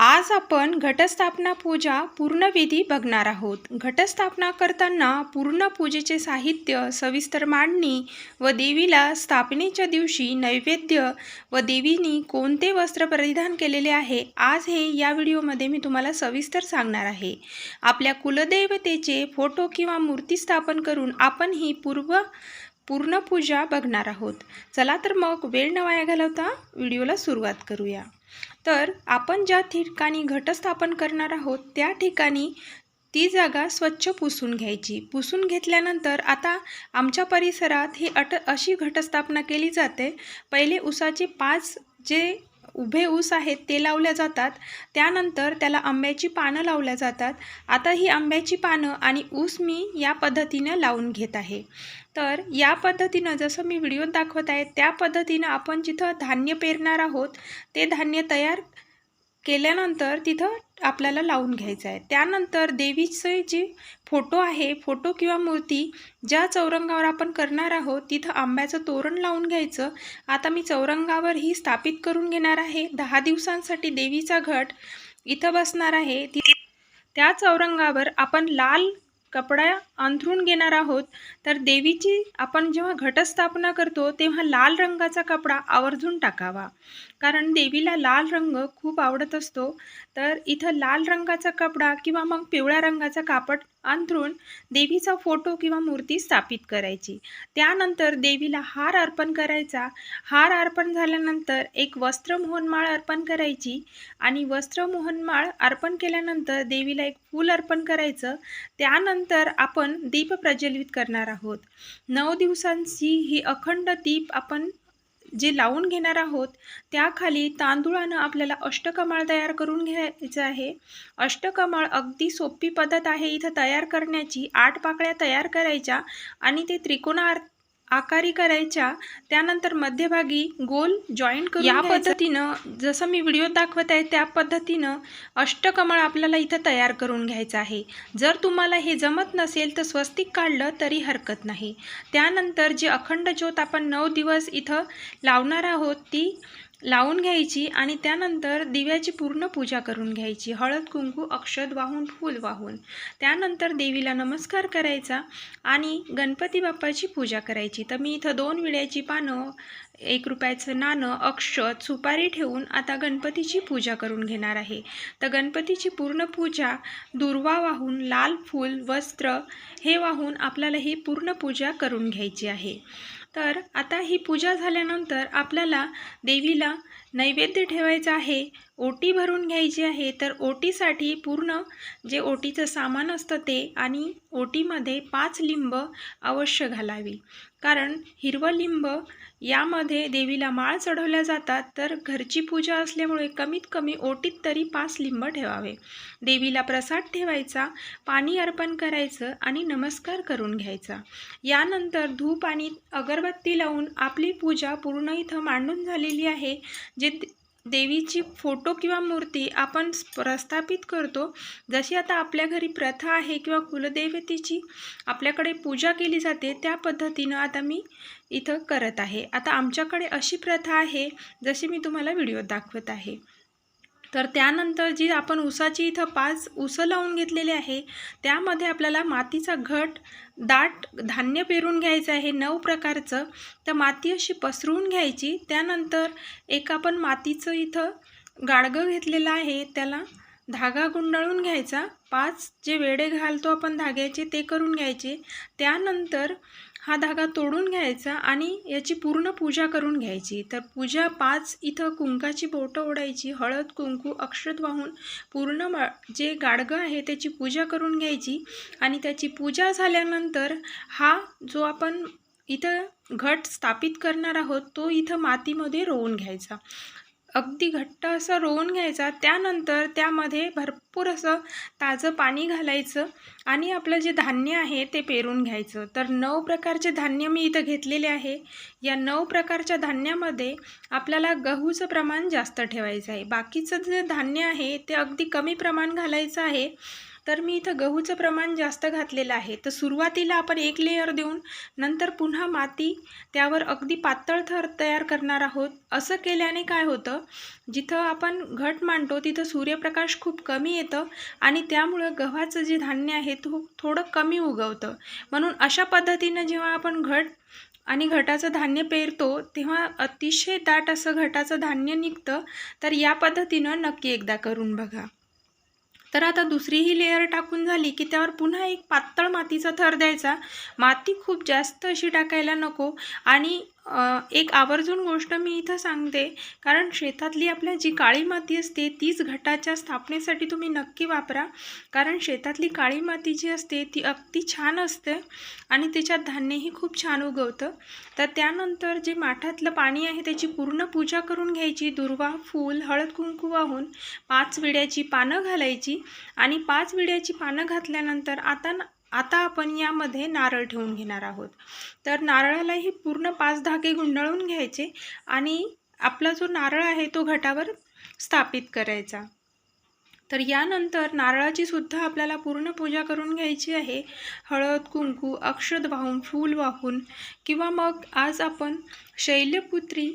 आज आपण घटस्थापना पूजा पूर्णविधी बघणार आहोत. घटस्थापना करताना पूर्ण पूजेचे साहित्य सविस्तर मांडणी व देवीला स्थापनेच्या दिवशी नैवेद्य व देवीनी कोणते वस्त्र परिधान केलेले आहे आज हे या व्हिडिओमध्ये मी तुम्हाला सविस्तर सांगणार आहे. आपल्या कुलदैवतेचे फोटो किंवा मूर्ती स्थापन करून आपण ही पूर्व पूर्ण पूजा बघणार आहोत. चला तर मग वेळ न वाया घालवता व्हिडिओला सुरुवात करूया. तर आपण ज्या ठिकाणी घटस्थापन करणार आहोत त्या ठिकाणी ती जागा स्वच्छ पुसून घ्यायची. पुसून घेतल्यानंतर आता आमच्या परिसरात ही अट अशी घटस्थापना केली जाते. पहिले उसाचे पाच जे उभे ऊस आहेत ते लावल्या जातात. त्यानंतर त्याला आंब्याची पानं लावल्या जातात. आता ही आंब्याची पानं आणि ऊस मी या पद्धतीनं लावून घेत आहे. तर या पद्धतीनं जसं मी व्हिडिओत दाखवत आहे त्या पद्धतीनं आपण जिथं धान्य पेरणार आहोत ते धान्य तयार केल्यानंतर तिथं आपल्याला लावून घ्यायचं आहे. त्यानंतर देवीचे जे फोटो आहे फोटो किंवा मूर्ती ज्या चौरंगावर आपण करणार आहोत तिथं आंब्याचं तोरण लावून घ्यायचं. आता मी चौरंगावर ही स्थापित करून घेणार आहे. दहा दिवसांसाठी देवीचा घट इथं बसणार आहे. त्या चौरंगावर आपण लाल कपडा अंथरून घेणार आहोत. तर देवीची आपण जेव्हा घटस्थापना करतो तेव्हा लाल रंगाचा कपडा आवर्जून टाकावा. कारण देवीला लाल रंग खूप आवडत असतो. तर इथं लाल रंगाचा कपडा किंवा मग पिवळ्या रंगाचा कापड अंथरून देवीचा फोटो किंवा मूर्ती स्थापित करायची. त्यानंतर देवीला हार अर्पण करायचा. हार अर्पण झाल्यानंतर एक वस्त्र मोहनमाळ अर्पण करायची आणि वस्त्र मोहनमाळ अर्पण केल्यानंतर देवीला एक फूल अर्पण करायचं. त्यानंतर आपण दीप प्रज्वलित करणार आहोत. नऊ दिवसांची ही अखंड दीप आपण जे लावून घेणार आहोत त्याखाली तांदूळानं आपल्याला अष्टकमाळ तयार करून घ्यायचं आहे. अष्टकमाळ अगदी सोपी पद्धत आहे इथं तयार करण्याची. आठ पाकळ्या तयार करायच्या आणि ते त्रिकोणार्थ आकारी करायच्या त्यानंतर मध्यभागी गोल जॉईंट करून या पद्धतीनं जसं मी व्हिडिओत दाखवत आहे त्या पद्धतीनं अष्टकमळ आपल्याला इथं तयार करून घ्यायचं आहे. जर तुम्हाला हे जमत नसेल तर स्वस्तिक काढलं तरी हरकत नाही. त्यानंतर जी अखंड ज्योत आपण नऊ दिवस इथं लावणार आहोत ती लावून घ्यायची आणि त्यानंतर दिव्याची पूर्ण पूजा करून घ्यायची. हळद कुंकू अक्षत वाहून फूल वाहून. त्यानंतर देवीला नमस्कार करायचा आणि गणपती बाप्पाची पूजा करायची. तर मी इथं दोन विड्याची पानं एक रुपयाचं नाणं अक्षत सुपारी ठेवून आता गणपतीची पूजा करून घेणार आहे. तर गणपतीची पूर्ण पूजा दुर्वा वाहून लाल फूल वस्त्र हे वाहून आपल्याला ही पूर्ण पूजा करून घ्यायची आहे. तर आता ही पूजा झाल्यानंतर आपल्याला देवीला नैवेद्य ठेवायचं आहे. ओटी भरून घ्यायची आहे. तर ओटीसाठी पूर्ण जे ओटीचं सामान असतं ते आणि ओटीमध्ये पाच लिंब अवश्य घालावी. कारण हिरवं लिंब यामध्ये देवीला माळ चढवल्या जातात तर घरची पूजा असल्यामुळे कमीत कमी ओटीत तरी पाच लिंब ठेवावे. देवीला प्रसाद ठेवायचा पाणी अर्पण करायचं आणि नमस्कार करून घ्यायचा. यानंतर धूप आणि अगरबत्ती लावून आपली पूजा पूर्ण इथं मांडून झालेली आहे जे देवीची फोटो किंवा मूर्ती आपण प्रस्थापित करतो. जशी आता आपल्या घरी प्रथा आहे किंवा कुलदेवतेची आपल्याकडे पूजा केली जाते त्या पद्धतीनं आता मी इथं करत आहे. आता आमच्याकडे अशी प्रथा आहे जशी मी तुम्हाला व्हिडिओ दाखवत आहे. तर त्यानंतर जी आपण उसाची इथं पाच उसं लावून घेतलेले आहे त्यामध्ये आपल्याला मातीचा घट दाट धान्य पेरून घ्यायचं आहे नऊ प्रकारचं. तर माती अशी पसरवून घ्यायची. त्यानंतर एक आपण मातीचं इथं गाडगं घेतलेलं आहे त्याला धागा गुंडाळून घ्यायचा. पाच जे वेडे घालतो आपण धाग्याचे ते करून घ्यायचे. त्यानंतर हा धागा तोडून घ्यायचा आणि याची पूर्ण पूजा करून घ्यायची. तर पूजा पाच इथं कुंकाची बोटं ओढायची हळद कुंकू अक्षत वाहून पूर्ण म जे गाडगं आहे त्याची पूजा करून घ्यायची आणि त्याची पूजा झाल्यानंतर हा जो आपण इथं घट स्थापित करणार आहोत तो इथं मातीमध्ये रोवून घ्यायचा. अगदी घट्ट असं रोवून घ्यायचा. त्यानंतर त्यामध्ये भरपूर असं ताजं पाणी घालायचं आणि आपलं जे धान्य आहे ते पेरून घ्यायचं. तर नऊ प्रकारचे धान्य मी इथं घेतलेले आहे. या नऊ प्रकारच्या धान्यामध्ये आपल्याला गहूचं प्रमाण जास्त ठेवायचं आहे. बाकीचं जे धान्य आहे ते अगदी कमी प्रमाण घालायचं आहे. तर मी इथं गहूचं प्रमाण जास्त घातलेलं आहे. तर सुरुवातीला आपण एक लेअर देऊन नंतर पुन्हा माती त्यावर अगदी पातळ थर तयार करणार आहोत. असं केल्याने काय होतं? जिथं आपण घट मांडतो तिथं सूर्यप्रकाश खूप कमी येतं आणि त्यामुळं गव्हाचं जे धान्य आहे तो थोडं कमी उगवतं. म्हणून अशा पद्धतीनं जेव्हा आपण घट आणि घटाचं धान्य पेरतो तेव्हा अतिशय दाट असं घटाचं धान्य निघतं. तर या पद्धतीनं नक्की एकदा करून बघा. तर आता दुसरी ही लेअर टाकून झाली की त्यावर पुन्हा एक पातळ मातीचा थर द्यायचा. माती खूप जास्त अशी टाकायला नको आणि एक आवर्जून गोष्ट मी इथं सांगते. कारण शेतातली आपल्या जी काळी माती असते तीच घटाच्या स्थापनेसाठी तुम्ही नक्की वापरा. कारण शेतातली काळी माती जी असते ती अगदी छान असते आणि त्याच्यात धान्यही खूप छान उगवतं. तर त्यानंतर जे माठातलं पाणी आहे त्याची पूर्ण पूजा करून घ्यायची. दुर्वा फूल हळद कुंकू वाहून पाच विड्याची पानं घालायची आणि पाच विड्याची पानं घातल्यानंतर आता न- आता आपण यामध्ये नारळ ठेवून घेणार आहोत. तर नारळालाही पूर्ण पाच धागे गुंडाळून घ्यायचे आणि आपला जो नारळ आहे तो घटावर स्थापित करायचा. तर यानंतर नारळाची सुद्धा आपल्याला पूर्ण पूजा करून घ्यायची आहे. हळद कुंकू अक्षत वाहून फूल वाहून किंवा मग आज आपण शैल्यपुत्री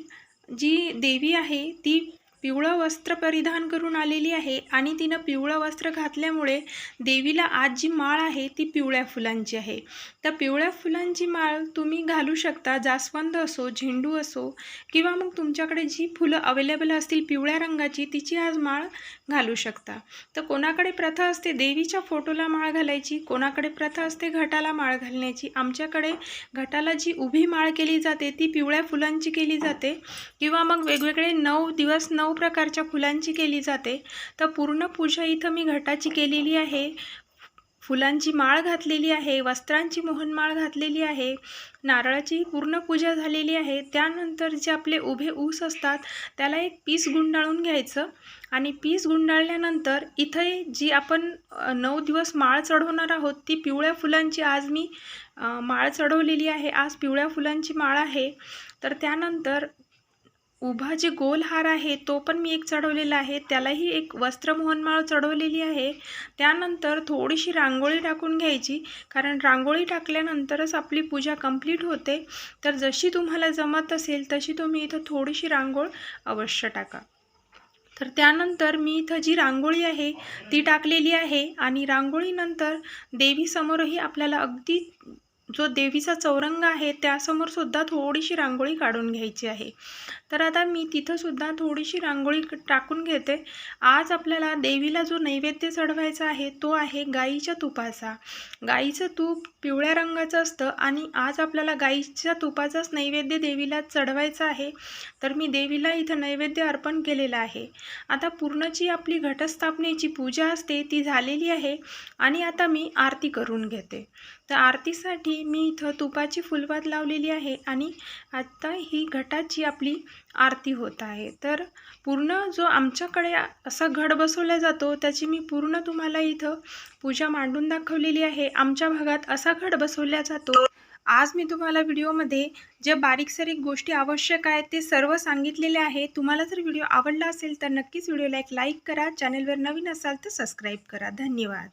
जी देवी आहे ती पिवळं वस्त्र परिधान करून आलेली आहे आणि तिनं पिवळं वस्त्र घातल्यामुळे देवीला आज जी माळ आहे ती पिवळ्या फुलांची आहे. तर पिवळ्या फुलांची माळ तुम्ही घालू शकता जास्वंद असो झेंडू असो किंवा मग तुमच्याकडे जी फुलं अवेलेबल असतील पिवळ्या रंगाची तिची आज माळ घालू शकता. तर कोणाकडे प्रथा असते देवीच्या फोटोला माळ घालायची कोणाकडे प्रथा असते घटाला माळ घालण्याची आमच्याकडे घटाला जी उभी माळ केली जाते ती पिवळ्या फुलांची केली जाते. किंवा मग वेगवेगळे नऊ दिवस नऊ प्रकारच्या फुलांची केली जाते. तर पूर्ण पूजा इथं मी घटाची केलेली आहे. फुलांची माळ घातलेली आहे वस्त्रांची मोहनमाळ घातलेली आहे नारळाची पूर्ण पूजा झालेली आहे. त्यानंतर जे आपले उभे ऊस असतात त्याला एक पीस गुंडाळून घ्यायचं आणि पीस गुंडाळल्यानंतर इथे जी आपण नऊ दिवस माळ चढवणार आहोत ती पिवळ्या फुलांची आज मी माळ चढवलेली आहे. आज पिवळ्या फुलांची माळ आहे. तर त्यानंतर उभा जे गोल हार आहे तो पण मी एक चढवलेला आहे. त्यालाही एक वस्त्रमोहनमाळ चढवलेली आहे. त्यानंतर थोडीशी रांगोळी टाकून घ्यायची. कारण रांगोळी टाकल्यानंतरच आपली पूजा कंप्लीट होते. तर जशी तुम्हाला जमत असेल तशी तुम्ही इथं थोडीशी रांगोळ अवश्य टाका. तर त्यानंतर मी इथं जी रांगोळी आहे ती टाकलेली आहे. आणि रांगोळीनंतर देवीसमोरही आपल्याला अगदी जो देवीचा चौरंग आहे त्यासमोर सुद्धा थोडीशी रांगोळी काढून घ्यायची आहे. तर आता मी तिथंसुद्धा थोडीशी रांगोळी टाकून घेते. आज आपल्याला देवीला जो नैवेद्य चढवायचा आहे तो आहे गाईच्या तुपाचा. गाईचं तूप पिवळ्या रंगाचं असतं आणि आज आपल्याला गाईच्या तुपाचाच नैवेद्य देवीला चढवायचा आहे. तर मी देवीला इथं नैवेद्य अर्पण केलेलं आहे. आता पूर्ण जी आपली घटस्थापनेची पूजा असते ती झालेली आहे आणि आता मी आरती करून घेते. तर आरतीसाठी मी इथं तुपाची फुलवात लावलेली आहे आणि आत्ता ही घटाची आपली आरती होत आहे. तर पूर्ण जो आमच्याकडे असा घट बसवला जातो त्याची मी पूर्ण तुम्हाला इथं पूजा मांडून दाखवलेली आहे. आमच्या भागात असा घट बसवला जातो. आज मी तुम्हाला व्हिडिओमध्ये ज्या बारीक सारीक गोष्टी आवश्यक आहेत ते सर्व सांगितलेले आहे. तुम्हाला जर व्हिडिओ आवडला असेल तर नक्कीच व्हिडिओला एक लाईक करा चॅनलवर नवीन असाल तर सबस्क्राईब करा. धन्यवाद.